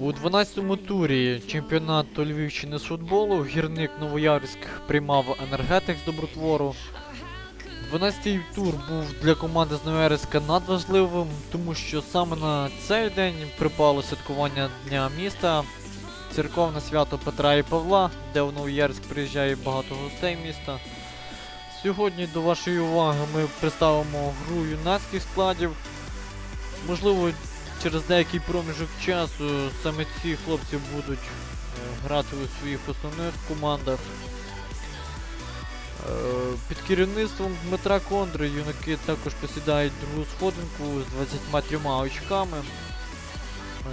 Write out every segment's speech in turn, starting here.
У 12-му турі чемпіонату Львівщини з футболу гірник Новоярськ приймав енергетик з добротвору. 12-й тур був для команди з Новоярська надважливим, тому що саме на цей день припало святкування Дня міста, церковне свято Петра і Павла, де в Новоярськ приїжджає багато гостей міста. Сьогодні до вашої уваги ми представимо гру юнацьких складів. Можливо, через деякий проміжок часу саме ці хлопці будуть е, грати у своїх основних командах. Е, Під керівництвом Дмитра Кондри юнаки також посідають другу сходинку з 23 очками.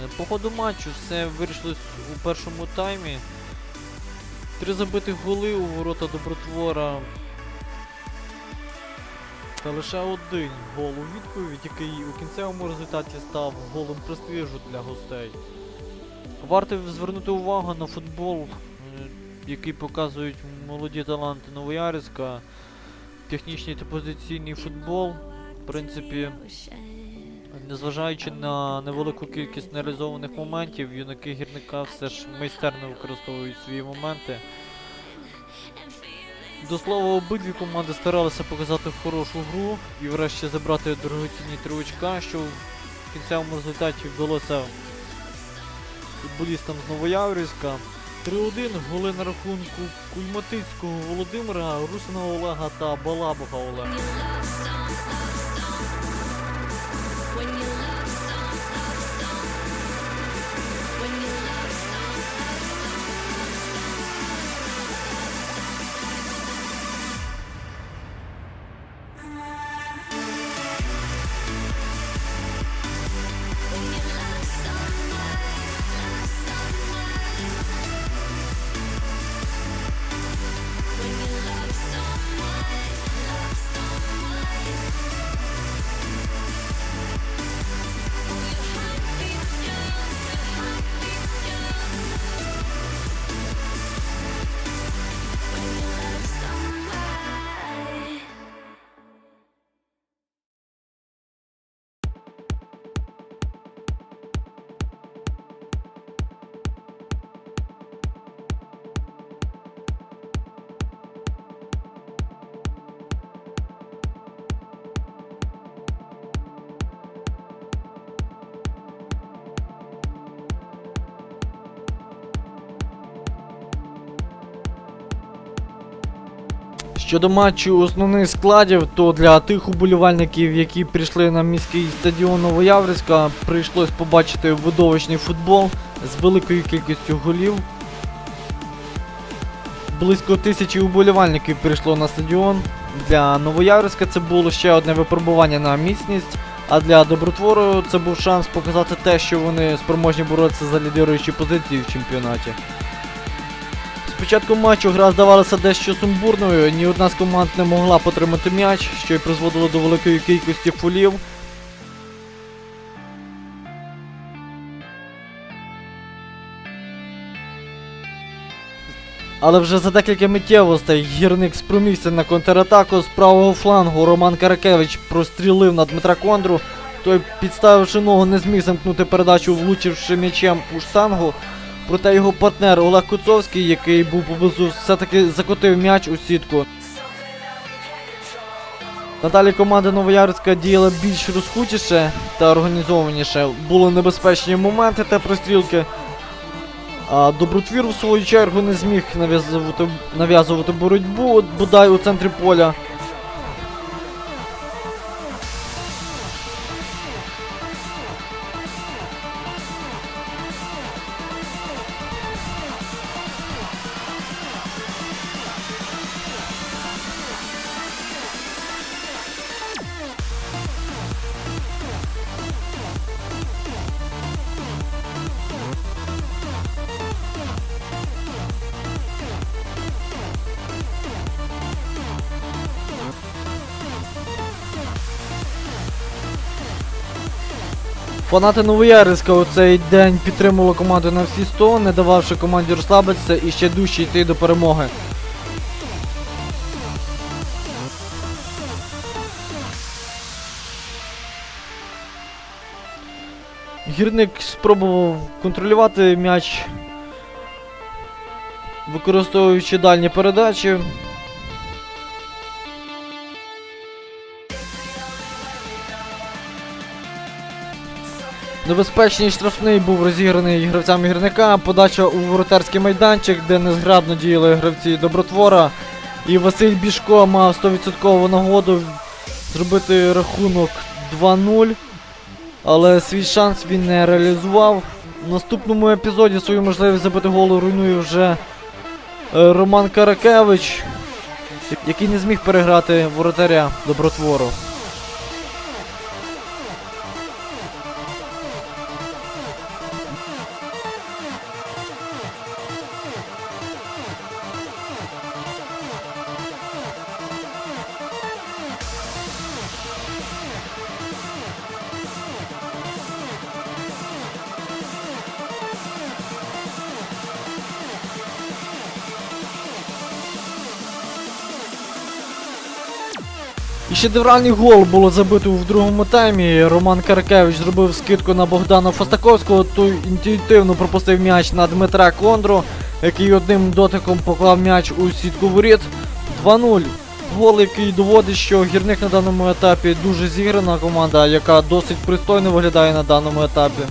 Е, По ходу матчу все вирішилось у першому таймі. Три забитих голи у ворота Добротвора. Та лише один гол у відповідь, який у кінцевому результаті став голом престижу для гостей. Варто звернути увагу на футбол, який показують молоді таланти Новоярська, технічний та позиційний футбол. В принципі, незважаючи на невелику кількість нереалізованих моментів, юнаки гірника все ж майстерно використовують свої моменти. До слова, обидві команди старалися показати хорошу гру і врешті забрати дорогоцінні три очка, що в кінцевому результаті вдалося футболістам з Новояврівська. 3-1 голи на рахунку Кульматицького Володимира, Русиного Олега та Балабуха Олега. Щодо матчу основних складів, то для тих уболівальників, які прийшли на міський стадіон Новояврська, прийшлось побачити видовищний футбол з великою кількістю голів. Близько тисячі уболівальників прийшло на стадіон. Для Новояврська це було ще одне випробування на міцність, а для Добротвору це був шанс показати те, що вони спроможні боротися за лідируючі позиції в чемпіонаті. Спочатку матчу гра здавалася дещо сумбурною, ні одна з команд не могла потримати м'яч, що й призводило до великої кількості фолів. Але вже за декілька миттєвостей гірник спромігся на контратаку з правого флангу. Роман Каракевич прострілив на Дмитра Кондру. Той, підставивши ногу, не зміг замкнути передачу, влучивши м'ячем у штангу. Проте його партнер Олег Куцовський, який був поблизу, все-таки закотив м'яч у сітку. Надалі команда Новоярська діяла більш розхутіше та організованіше. Були небезпечні моменти та прострілки. А Добротвір, в свою чергу, не зміг нав'язувати, нав'язувати боротьбу, бодай у центрі поля. Фанати Новоярська у цей день підтримували команду на всі 100, не дававши команді розслабитися і ще дужче йти до перемоги. Гірник спробував контролювати м'яч, використовуючи дальні передачі. Небезпечний штрафний був розіграний гравцями гірника. Подача у воротарський майданчик, де незграбно діяли гравці добротвора. І Василь Бішко мав 100% нагоду зробити рахунок 2-0. Але свій шанс він не реалізував. В наступному епізоді свою можливість забити голу руйнує вже е, Роман Каракевич, який не зміг переграти воротаря добротвору. І шедевральний гол було забито в другому таймі. Роман Каракевич зробив скидку на Богдана Фостаковського, той інтуїтивно пропустив м'яч на Дмитра Кондру, який одним дотиком поклав м'яч у сітку воріт. 2-0. Гол, який доводить, що гірник на даному етапі дуже зіграна команда, яка досить пристойно виглядає на даному етапі.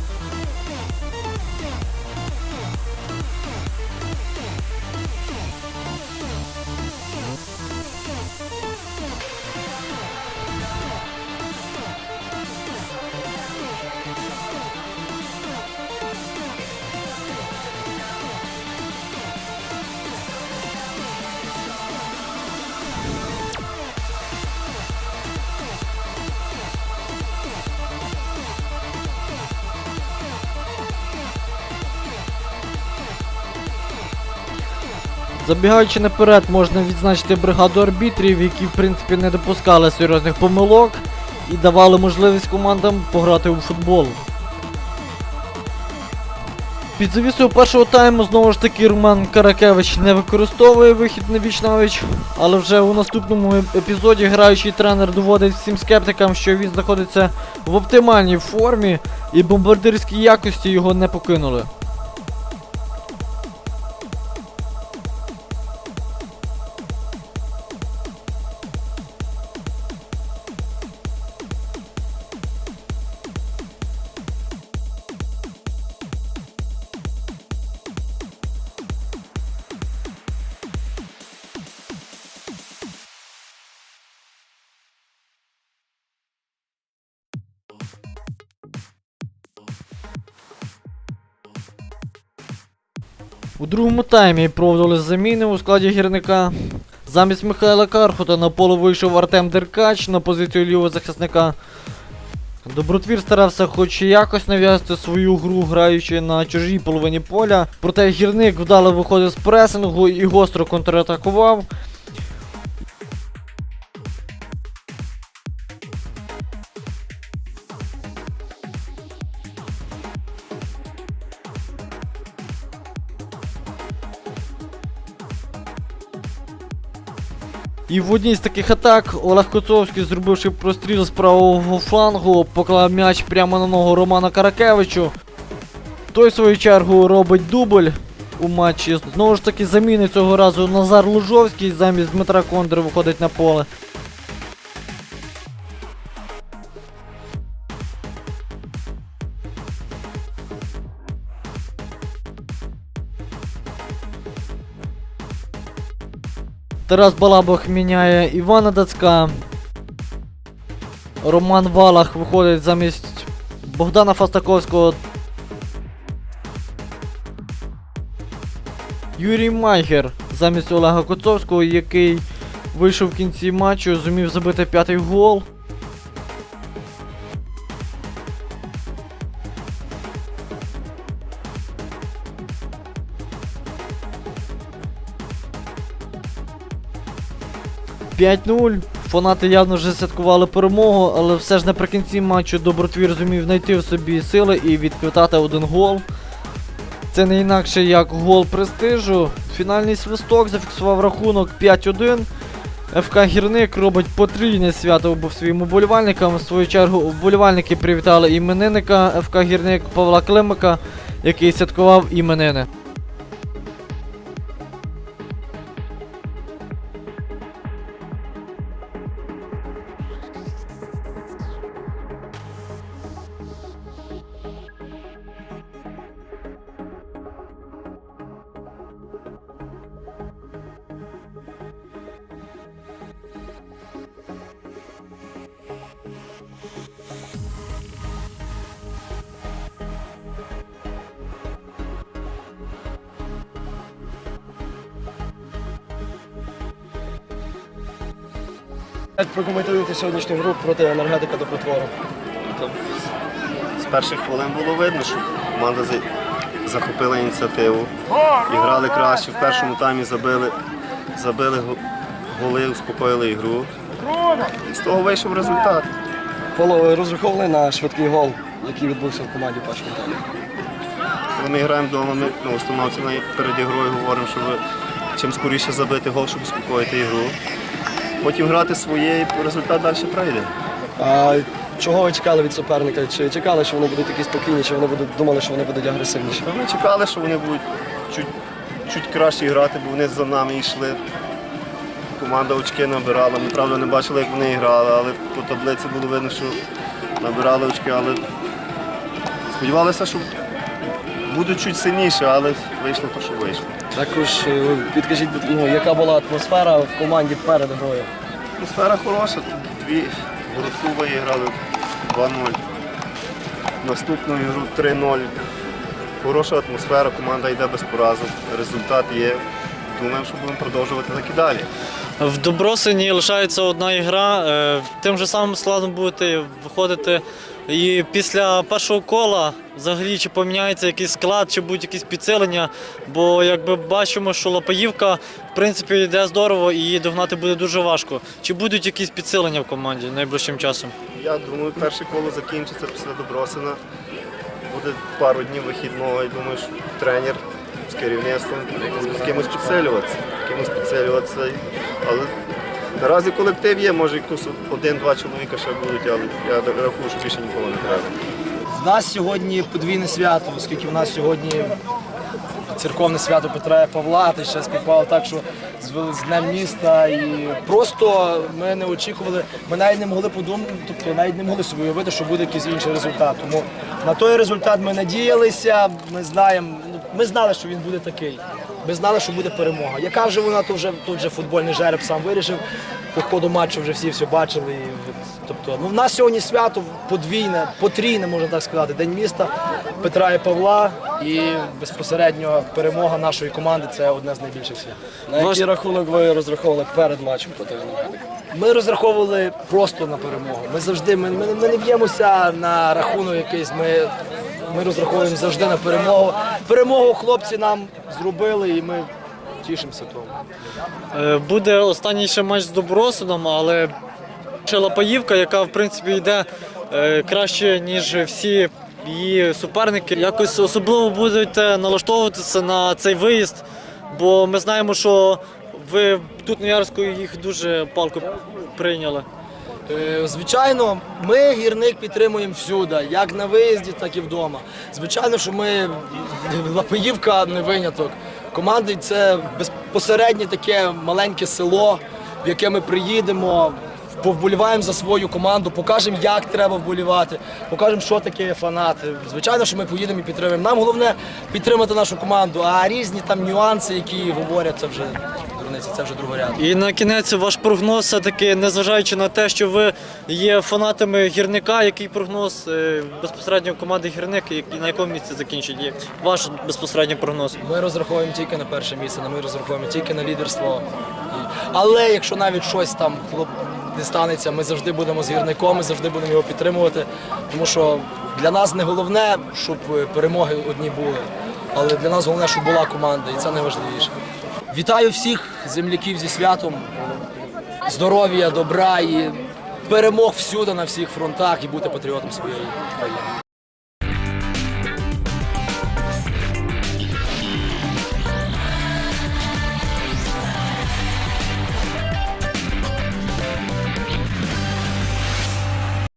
Забігаючи наперед, можна відзначити бригаду арбітрів, які в принципі не допускали серйозних помилок і давали можливість командам пограти у футбол. Під завісою першого тайму знову ж таки Роман Каракевич не використовує вихід на віч-навіч, але вже у наступному епізоді граючий тренер доводить всім скептикам, що він знаходиться в оптимальній формі і бомбардирські якості його не покинули. У другому таймі проводили заміни у складі гірника. Замість Михайла Кархута на поле вийшов Артем Деркач на позицію лівого захисника. Добротвір старався хоч якось нав'язати свою гру, граючи на чужій половині поля. Проте гірник вдало виходив з пресингу і гостро контратакував. І в одній з таких атак Олег Коцовський, зробивши простріл з правого флангу, поклав м'яч прямо на ногу Романа Каракевичу. Той, в свою чергу, робить дубль у матчі. Знову ж таки, заміни цього разу Назар Лужовський замість Дмитра Кондри виходить на поле. Тарас Балабах міняє Івана Дацька. Роман Валах виходить замість Богдана Фастаковського. Юрій Майгер замість Олега Коцовського, який вийшов в кінці матчу, зумів забити п'ятий гол. «5-0». Фанати явно вже святкували перемогу, але все ж наприкінці матчу Добротвір зумів знайти в собі сили і відквитати один гол. Це не інакше як гол престижу. Фінальний свисток зафіксував рахунок 5-1. ФК Гірник робить потрійне свято своїм уболівальникам. В свою чергу уболівальники привітали іменинника ФК Гірник Павла Климика, який святкував іменини. Як прокоментуєте сьогоднішню гру проти енергетика до протвору? З перших хвилин було видно, що команда захопила ініціативу і грали краще. В першому таймі забили, забили голи, успокоїли ігру. І з того вийшов результат. Поло, ви розраховували на швидкий гол, який відбувся в команді першому таймі. Коли ми граємо вдома, ми на установці перед ігрою говоримо, що чим скоріше забити гол, щоб успокоїти ігру. Потім грати своє і результат далі прийде. А чого ви чекали від суперника? Чи чекали, що вони будуть такі спокійні, чи вони будуть думали, що вони будуть агресивніші? Ми чекали, що вони будуть чуть, чуть краще грати, бо вони за нами йшли. Команда очки набирала. Ми правда не бачили, як вони грали, але по таблиці було видно, що набирали очки, але сподівалися, що будуть чуть сильніше, але вийшло те, що вийшло. Також е, підкажіть, ну, яка була атмосфера в команді перед грою? Атмосфера хороша, тут дві городку виграли 2-0. Наступну ігру 3-0. Хороша атмосфера, команда йде без поразок. Результат є. Думаємо, що будемо продовжувати так і далі. В Добросині лишається одна ігра. е, Тим же самим складом будете виходити. І після першого кола взагалі чи поміняється якийсь склад, чи будуть якісь підсилення. Бо якби бачимо, що Лопаївка в принципі йде здорово і її догнати буде дуже важко. Чи будуть якісь підсилення в команді найближчим часом? Я думаю, перше коло закінчиться після Добросина. Буде пару днів вихідного і думаю, що тренер з керівництвом з кимось підсилюватися. Кимось підсилюватися. Але наразі колектив є, може якось один-два чоловіка ще будуть, але я рахую, що більше нікого не треба. В нас сьогодні подвійне свято, оскільки в нас сьогодні церковне свято Петра і Павла, ти ще співпало так, що з Днем міста. І просто ми не очікували, ми навіть не могли подумати, тобто навіть не могли собі уявити, що буде якийсь інший результат. Тому на той результат ми надіялися, ми знаємо, ну, ми знали, що він буде такий. Ми знали, що буде перемога. Яка вже вона, то вже тут вже футбольний жереб сам вирішив. По ходу матчу вже всі все бачили. І, тобто, ну, в нас сьогодні свято подвійне, потрійне, можна так сказати, День міста Петра і Павла. І безпосередньо перемога нашої команди це одне з найбільших свят. На Ваш- який рахунок ви розраховували перед матчем проти Ми розраховували просто на перемогу. Ми завжди ми, ми, ми не б'ємося на рахунок якийсь. Ми, ми розраховуємо завжди на перемогу. Перемогу хлопці нам зробили, і ми тішимося тому. Е, Буде останній ще матч з Добросином, але ще Лапаївка, яка в принципі йде е, краще, ніж всі її суперники. Якось особливо будете налаштовуватися на цей виїзд, бо ми знаємо, що ви тут на Ярську їх дуже палко прийняли. Е, Звичайно, ми гірник підтримуємо всюди, як на виїзді, так і вдома. Звичайно, що ми Лапаївка не виняток. Команди це безпосереднє таке маленьке село, в яке ми приїдемо, повболіваємо за свою команду, покажемо, як треба вболівати, покажемо, що таке фанати. Звичайно, що ми поїдемо і підтримуємо. Нам головне підтримати нашу команду, а різні там нюанси, які говорять, це вже дурниці, це вже другорядно. І на кінець ваш прогноз все-таки, незважаючи на те, що ви є фанатами гірника, який прогноз е, безпосередньо команди гірник, і на якому місці закінчить є ваш безпосередній прогноз? Ми розраховуємо тільки на перше місце, ми розраховуємо тільки на лідерство. Але якщо навіть щось там хлоп не станеться, ми завжди будемо з гірником, ми завжди будемо його підтримувати. Тому що для нас не головне, щоб е, перемоги одні були, але для нас головне, щоб була команда, і це найважливіше. Вітаю всіх земляків зі святом, здоров'я, добра і перемог всюди на всіх фронтах і бути патріотом своєї країни.